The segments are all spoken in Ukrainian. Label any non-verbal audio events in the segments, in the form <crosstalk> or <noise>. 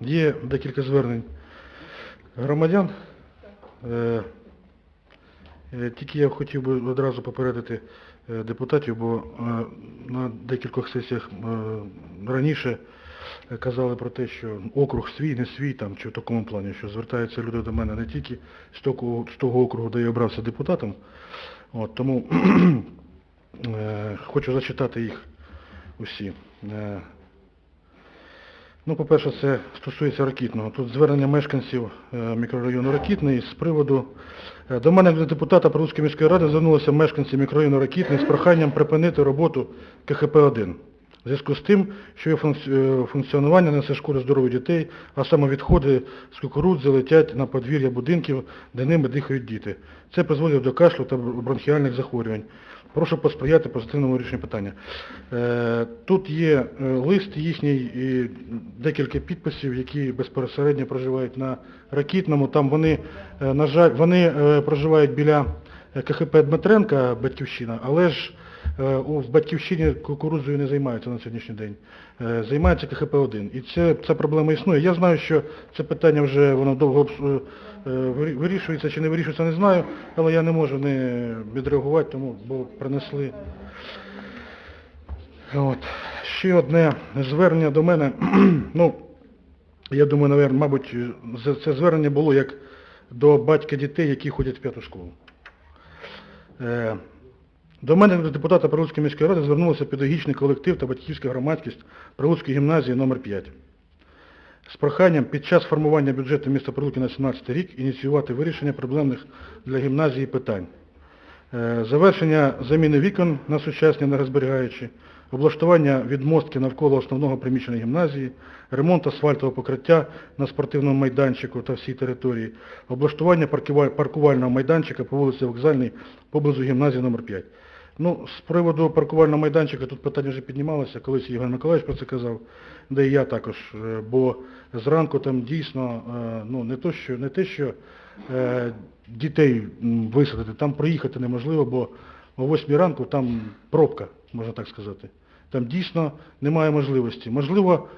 Є декілька звернень громадян. Е, е, Тільки я хотів би одразу попередити е, депутатів, бо на декількох сесіях раніше казали про те, що округ свій, не свій, там, чи в такому плані, що звертаються люди до мене не тільки з того, з того округу, де я обрався депутатом. От, тому <clears throat> хочу зачитати їх усі. Ну, по-перше, це стосується Ракітного. Тут звернення мешканців е, мікрорайону Ракітний з приводу... е, До мене до депутата Прилуцької міської ради звернулися мешканці мікрорайону Ракітний з проханням припинити роботу КХП-1. В зв'язку з тим, що його е, функціонування несе шкоду здоров'ю дітей, а саме відходи з кукурудзи летять на подвір'я будинків, де ними дихають діти. Це призводить до кашлю та бронхіальних захворювань. Прошу посприяти позитивному рішенню питання. Е, Тут є е, лист їхній і декілька підписів, які безпосередньо проживають на Ракітному. Там вони, на жаль, вони проживають біля КХП Дмитренка, Батьківщина, але ж у- в Батьківщині кукурудзою не займаються на сьогоднішній день. Е, Займається КХП-1. І це, ця проблема існує. Я знаю, що це питання вже воно довго е, вирі- вирішується чи не вирішується, не знаю, але я не можу не відреагувати, тому бо принесли. От. Ще одне звернення до мене. <clears throat> ну, я думаю, мабуть, це звернення було як до батька дітей, які ходять в п'яту школу. До мене, до депутата Прилуцької міської ради, звернувся педагогічний колектив та батьківська громадськість Прилуцької гімназії номер 5 з проханням під час формування бюджету міста Прилуки на 17 рік ініціювати вирішення проблемних для гімназії питань. Е, Завершення заміни вікон на сучасні енергозберігаючі, облаштування відмостки навколо основного приміщення гімназії, ремонт асфальтового покриття на спортивному майданчику та всій території, облаштування паркувального майданчика по вулиці Вокзальній поблизу гімназії номер 5 Ну, з приводу паркувального майданчика тут питання вже піднімалося, колись Євген Миколаївич про це казав, де і я також, е, бо зранку там дійсно, е, ну, не, то, що, не те, що е, дітей висадити, там проїхати неможливо, бо о 8 ранку там пробка, можна так сказати. Там дійсно немає можливості. Можливо,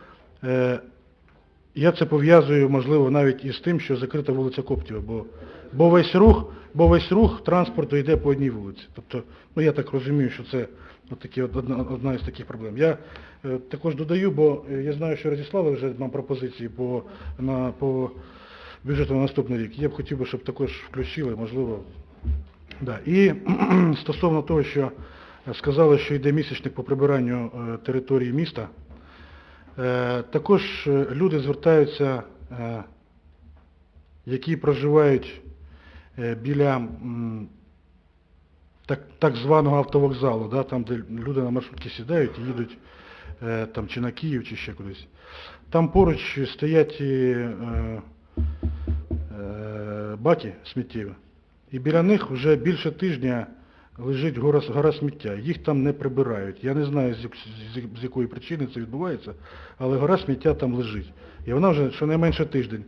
я це пов'язую, можливо, навіть із тим, що закрита вулиця Коптєва, бо, бо, весь рух, бо весь рух транспорту йде по одній вулиці. Тобто, ну я так розумію, що це от такі, одна, одна із таких проблем. Я е, також додаю, бо е, я знаю, що розіслали вже нам пропозиції по, на, по бюджету на наступний рік. Я б хотів би, щоб також включили, можливо. Да. І <clears throat> стосовно того, що сказали, що йде місячник по прибиранню е, території міста, Також е, люди звертаються, е, які проживають е, біля так, так званого автовокзалу, да, там, де люди на маршрутки сідають і їдуть е, там, чи на Київ, чи ще кудись. Там поруч стоять і, е, е, баки сміттєві, і біля них вже більше тижня лежить гора, гора сміття. Їх там не прибирають. Я не знаю, з, якої причини це відбувається, але гора сміття там лежить. І вона вже щонайменше тиждень.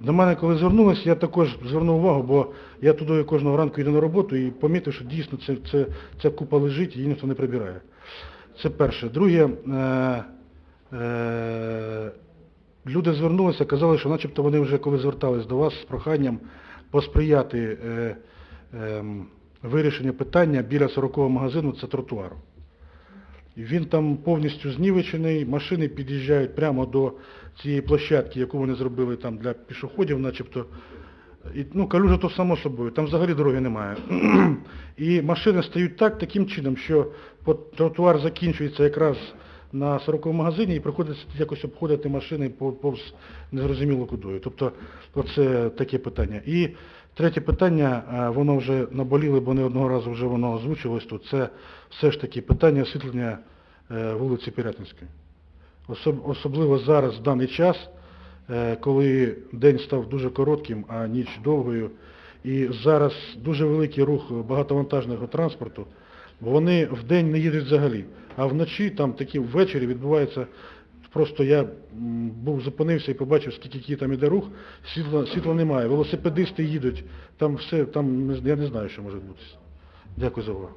До мене, коли звернулися, я також звернув увагу, бо я туди кожного ранку йду на роботу і помітив, що дійсно це, це, ця купа лежить її ніхто не прибирає. Це перше. Друге, е, е, люди звернулися, казали, що начебто вони вже коли звертались до вас з проханням посприяти е, ем, вирішенню питання біля 40-го магазину, це тротуар. Він там повністю знівечений, машини під'їжджають прямо до цієї площадки, яку вони зробили там для пішоходів, начебто. І, ну, калюжа то само собою, там взагалі дороги немає. <clears throat> І машини стають так, таким чином, що тротуар закінчується якраз на 40-му магазині і приходиться якось обходити машини повз незрозуміло кудою. Тобто оце таке питання. І третє питання, е, воно вже наболіло, бо не одного разу вже воно озвучилось тут, це все ж таки питання освітлення е, вулиці Пірятинської. Особливо зараз, в даний час, е, коли день став дуже коротким, а ніч довгою, і зараз дуже великий рух багатовантажного транспорту, вони в день не їдуть взагалі, а вночі, там такі ввечері відбувається, просто я був зупинився і побачив, скільки там іде рух, світла, світла немає, велосипедисти їдуть, там все, там я не знаю, що може бути. Дякую за увагу.